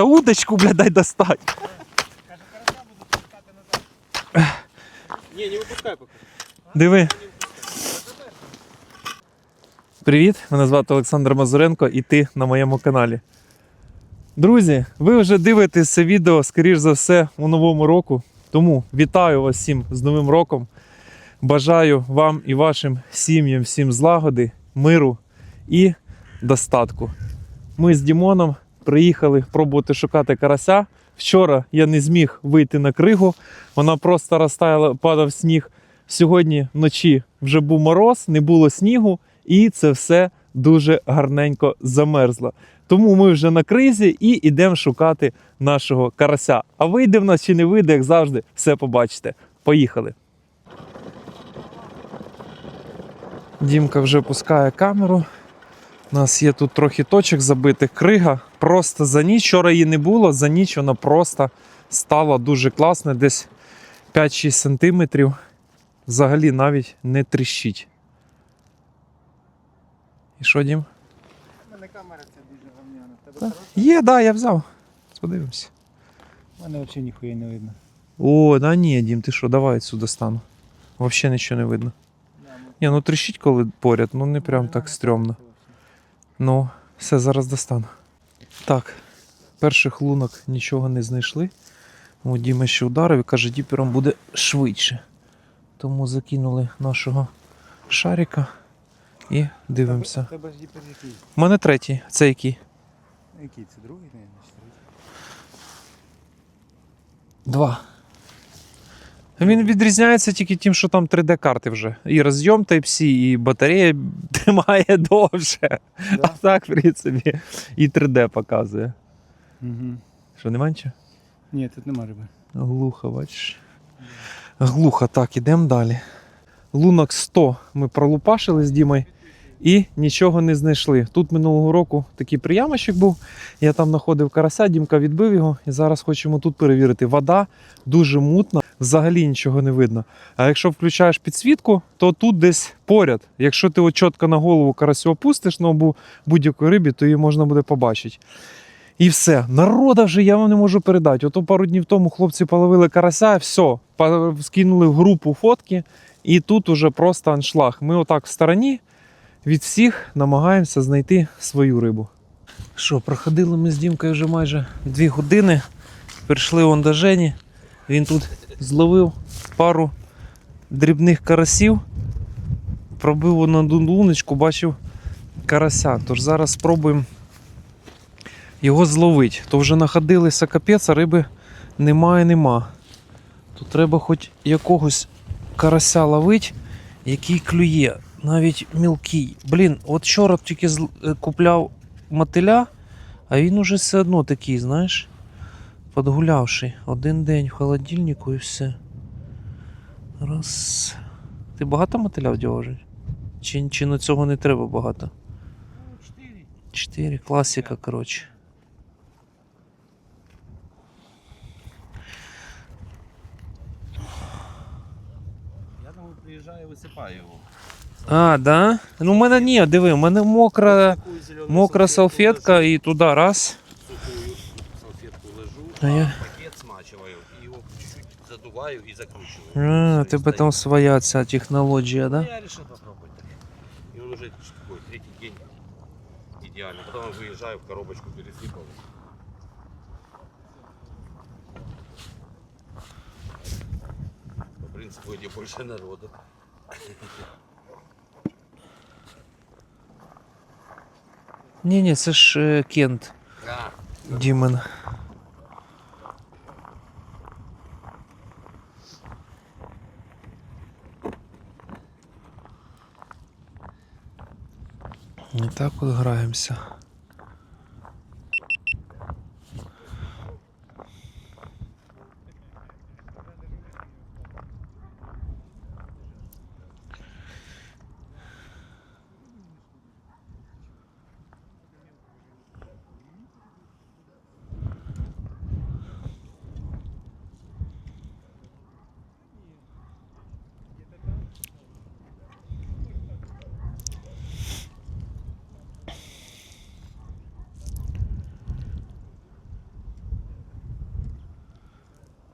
Та удочку, блядь, дай достать. Ні, не випускай поки. Диви. Привіт, мене звати Олександр Мазуренко і ти на моєму каналі. Друзі, ви вже дивитесь це відео, скоріш за все, у новому року. Тому вітаю вас всім з Новим роком. Бажаю вам і вашим сім'ям всім злагоди, миру і достатку. Ми з Дімоном приїхали пробувати шукати карася. Вчора я не зміг вийти на кригу, вона просто розтаяла, падав сніг. Сьогодні вночі вже був мороз, не було снігу, і це все дуже гарненько замерзло. Тому ми вже на кризі і йдемо шукати нашого карася. А вийде в нас чи не вийде, як завжди, все побачите. Поїхали. Дімка вже пускає камеру. У нас є тут трохи точок забитих. Крига просто за ніч. Вчора її не було, за ніч вона просто стала дуже класно, десь 5-6 сантиметрів. Взагалі навіть не тріщить. І що, Дім? У мене камера ця дуже. Тебе хороша? Є, так, да, я взяв. Подивимося. У мене взагалі ніхуя не видно. О, да ні, Дім, ти що, давай відсюди стану. Взагалі нічого не видно. Ні, ну тріщить коли поряд, ну не прям так стрьомно. Ну, все, зараз достану. Так, перших лунок нічого не знайшли. О, Діма ще ударив і каже, діпером буде швидше. Тому закинули нашого шарика і дивимося. Тебе ж діпер який? У мене третій. Це який? Який? Це другий, не? Два. Він відрізняється тільки тим, що там 3D-карти вже. І розйом Type-C, і батарея тримає довше. А так, в принципі, і 3D показує. Угу. Що, нема нічого? Ні, тут нема риби. Глухо, бачиш. Глухо, так, ідемо далі. Лунок 100 ми пролупашили з Дімою і нічого не знайшли. Тут минулого року такий приямочок був. Я там знаходив карася, Дімка відбив його, і зараз хочемо тут перевірити. Вода дуже мутна, взагалі нічого не видно. А якщо включаєш підсвітку, то тут десь поряд. Якщо ти от чітко на голову карасю опустиш на будь-якої рибі, то її можна буде побачити. І все. Народа вже я вам не можу передати. Ото пару днів тому хлопці половили карася, все, скинули в групу фотки, і тут уже просто аншлаг. Ми отак в стороні від всіх намагаємося знайти свою рибу. Що, проходили ми з Дімкою вже майже дві години. Прийшли он до Жені. Він тут зловив пару дрібних карасів, пробив на луночку, бачив карася. Тож зараз спробуємо його зловить. То вже находилися капець, а риби немає, нема. Тут треба хоч якогось карася ловить, який клює, навіть мілкий. Блін, от вчора тільки е, купляв мотиля, а він уже все одно такий, знаєш, подгулявший. Один день в холодильнику і все. Раз. Ти багато мотиля вдягажиш? Чи, чи на цього не треба багато? Чотири. Чотири, класика, коротше. Я думаю, приїжджаю і висипаю його. А, да? Ну, у мене ні, диви, у мене мокра, мокра салфетка і туди раз. салфетку лежу, А я- пакет смачиваю і його чуть-чуть задуваю і закручиваю. А, тебе там своя ця технологія, Ну, да? Я решил попробовать так. И он уже такой третий день идеально. Потом я выезжаю в коробочку пересыпал. По принципу, где больше народу. Ні, ні, це ж е, Кент Дімен. І так от граємося.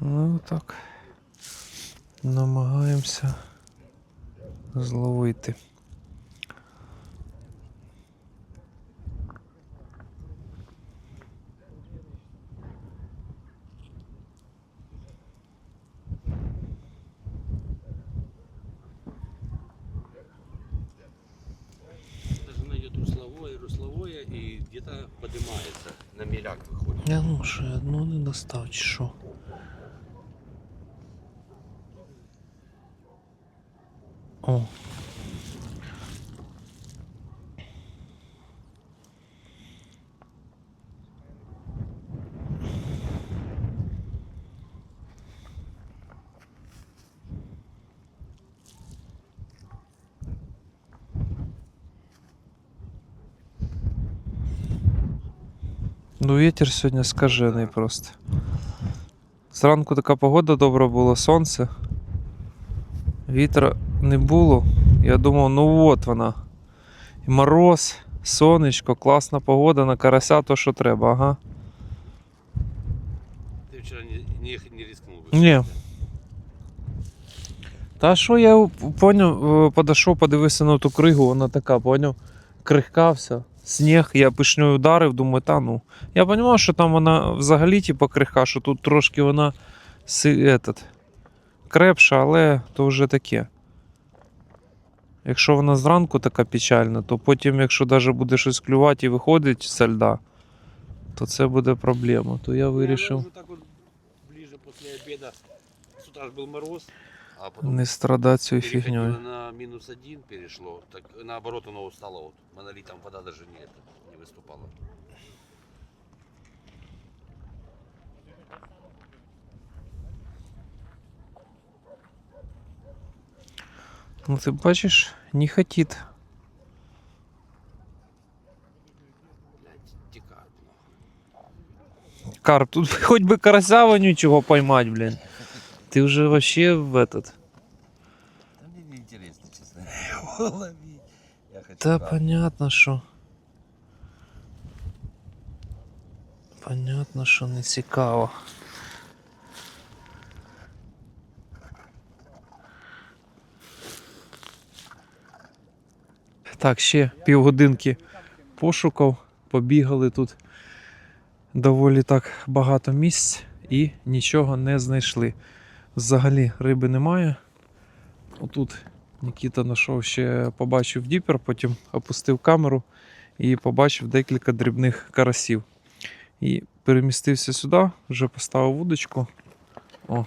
Ну так. Намагаємося зловити. Где-то поднимается, на миляк выходит. Я ну ще одну не достав, чи що? О. Ну, вітер сьогодні скажений просто. Зранку така погода добра була, сонце. Вітра не було. Я думав, ну от вона. І мороз, сонечко, класна погода на карася, то що треба, ага. Ты вчера не, не, не рискнул бы. Не. Та що я поняв, е, подійшов, подивився на ту кригу, вона така, поняв, крихка вся. Сніг, я пишньою ударив, думаю, та ну. Я розумів, що там вона взагалі типу, крихка, що тут трошки вона си, этот, крепша, але то вже таке. Якщо вона зранку така печальна, то потім, якщо навіть буде щось клювати і виходить з льда, то це буде проблема. То я вирішив. уже так вот ближе после обеда. С утра ж был мороз, а потом Не страдати цією переходило фігньою. на минус один перешло. Так наоборот оно устало. Вот. Монолитом вода даже не, это, не выступала. Ну ти бачиш, не хотіть. Блядь, дикарь. Карп, тут хоч би карася вонючого поймать, блін. Ти вже вообще в этот. Да мне не интересно, честно. Его ловить. Я хочу Та правду. понятно, що. Понятно, що не цікаво. Так, ще півгодинки пошукав, побігали тут доволі так багато місць і нічого не знайшли. Взагалі риби немає. Отут Нікіта знайшов ще побачив діпер, потім опустив камеру і побачив декілька дрібних карасів. І перемістився сюди, вже поставив вудочку. О.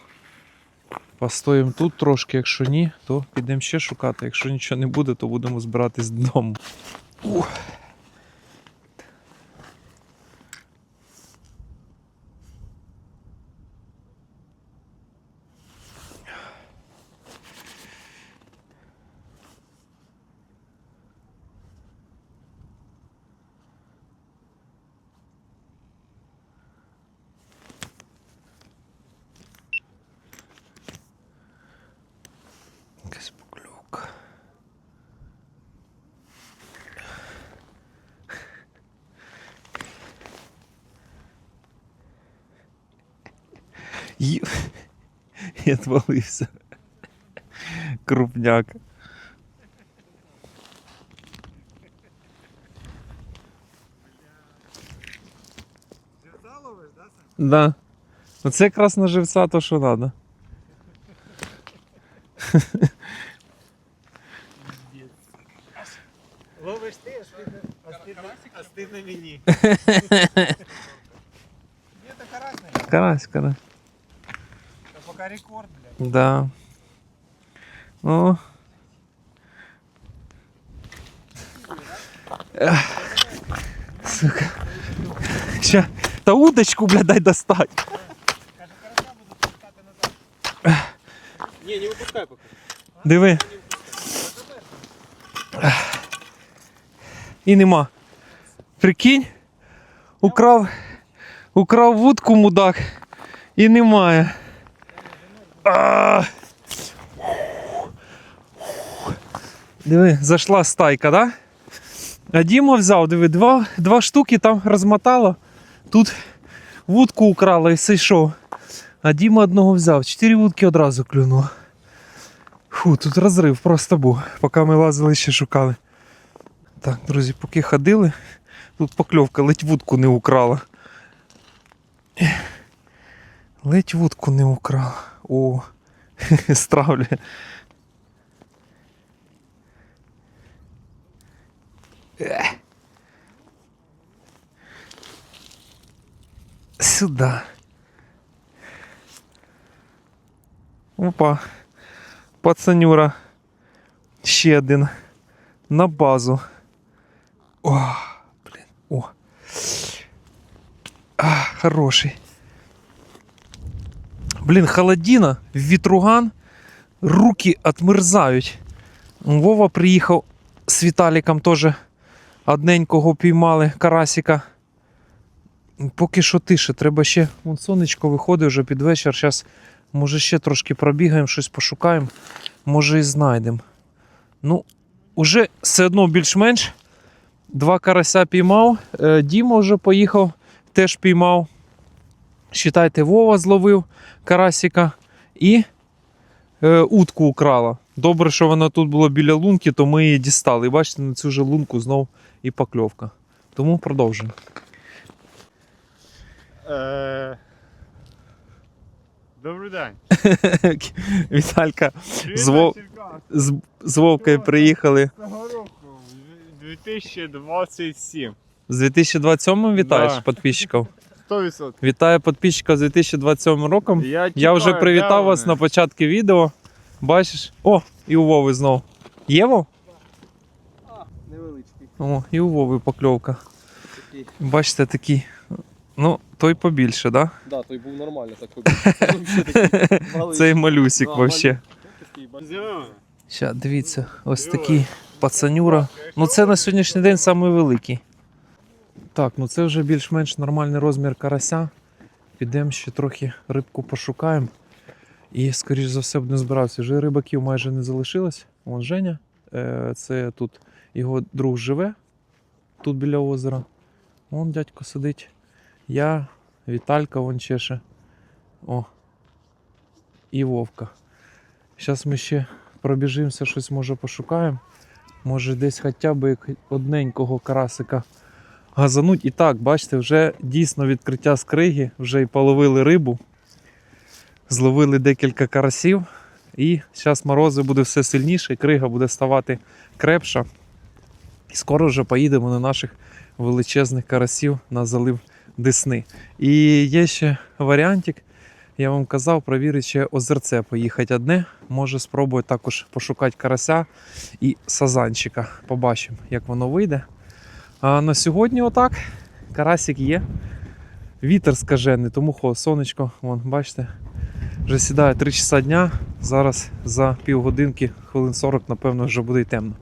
Постоїмо тут трошки, якщо ні, то підемо ще шукати. Якщо нічого не буде, то будемо збиратись додому. Ух. Ї- Я отвалився. Крупняк. Да. Оце якраз на живця то, що треба. Ловиш ти, а стидно, мені. Є то карась. Карась, карась. Та рекорд, блядь. Да. Ну. Сука. Ща. Та удочку, бля, дай достать. Каже, карася буду пускати назад. Не, не выпускай пока. Диви. І нема. Прикинь, украв, украв вудку мудак і немає. А! Диви, зайшла стайка, да? А Діма взяв, диви, два, два штуки там розмотало. Тут вудку украла і сійшов. А Діма одного взяв. Чотири вудки одразу клюнуло. Фу, тут розрив просто був, поки ми лазили ще шукали. Так, друзі, поки ходили, тут покльовка ледь вудку не украла. Ледь вудку не украла. О, стравлює. Ех. Сюда. Опа. Пацанюра. Ще один. На базу. О, блін. О. А, хороший. Блін, холодина, вітруган, руки отмерзають. Вова приїхав з Віталіком теж одненького піймали карасика. Поки що тише, треба ще. Вон сонечко виходить вже під вечір. Зараз, може, ще трошки пробігаємо, щось пошукаємо, може і знайдемо. Ну, уже все одно більш-менш. Два карася піймав. Е, Діма вже поїхав, теж піймав. Считайте, Вова зловив карасика і е, утку украла. Добре, що вона тут була біля лунки, то ми її дістали. І бачите, на цю же лунку знов і покльовка. Тому продовжуємо. Е... Добрий день. Віталька З Вов- з, з Вовкою приїхали. Цього року, 2027. З 2027 вітаєш Да. підписчиків. 100%. Вітаю підписчиків з 2027 роком. Я, Я вже чекаю, привітав вас вони? на початку відео. Бачиш? О, і у Вови знов. Є Вов? Невеличкий. О, і у Вови покльовка. Такий. Бачите, такий. Ну, той побільше, так? Да, той був нормально. Такий Цей малюсик Да, вообще. Ща, дивіться, ось такий пацанюра. Ну це на сьогоднішній день самий великий. Так, ну це вже більш-менш нормальний розмір карася. Підемо ще трохи рибку пошукаємо. І, скоріш за все, будемо збиратися. Вже рибаків майже не залишилось. Вон Женя. Е, Це тут його друг живе, тут біля озера. Вон дядько сидить. Я, Віталька, вон чеше. О. І Вовка. Зараз ми ще пробіжимося, щось може пошукаємо. Може десь хоча б одненького карасика газануть. І так, бачите, вже дійсно відкриття з криги, вже і половили рибу, зловили декілька карасів. І зараз морози буде все сильніше, крига буде ставати крепша. І скоро вже поїдемо на наших величезних карасів на залив Десни. І є ще варіантик. Я вам казав, провірити ще озерце поїхати одне. Може спробую також пошукати карася і сазанчика. Побачимо, як воно вийде. А на сьогодні отак. Карасик є. Вітер скажений, тому хо, сонечко, вон, бачите, вже сідає 3 часа дня. Зараз за півгодинки, хвилин 40, напевно, вже буде й темно.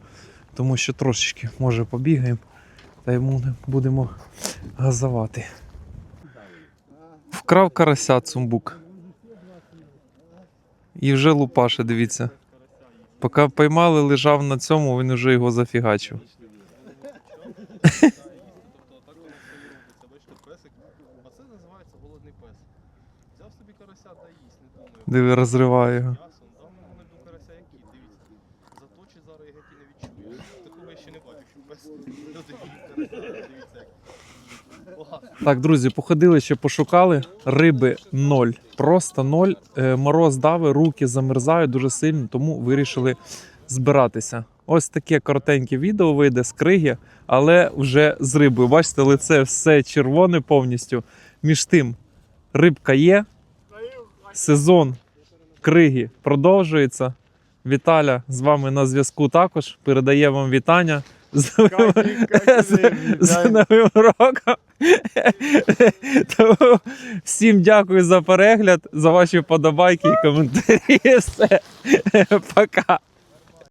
Тому що трошечки може побігаємо та йому будемо газувати. Вкрав карася цумбук. І вже лупаше, дивіться. Поки поймали, лежав на цьому, він вже його зафігачив. Тобто так воно все Бачите, песик. А це називається голодний пес. Взяв собі карася та їсть, не думаю. Диви, розриває його. М'ясо, дав йому на до карася як дивіться. Заточить зараз я геть і не відчую. Такого я ще не бачив, що пес люди карася. Дивіться як. Так, друзі, походили ще пошукали. Риби ноль. Просто ноль. Е, Мороз дави, руки замерзають дуже сильно, тому вирішили збиратися. Ось таке коротеньке відео вийде з криги, але вже з рибою. Бачите, лице все червоне повністю. Між тим, рибка є. Сезон криги продовжується. Віталя з вами на зв'язку також. Передає вам вітання. З новим з Новим роком. Тому всім дякую за перегляд, за ваші вподобайки і коментарі. Все. Пока.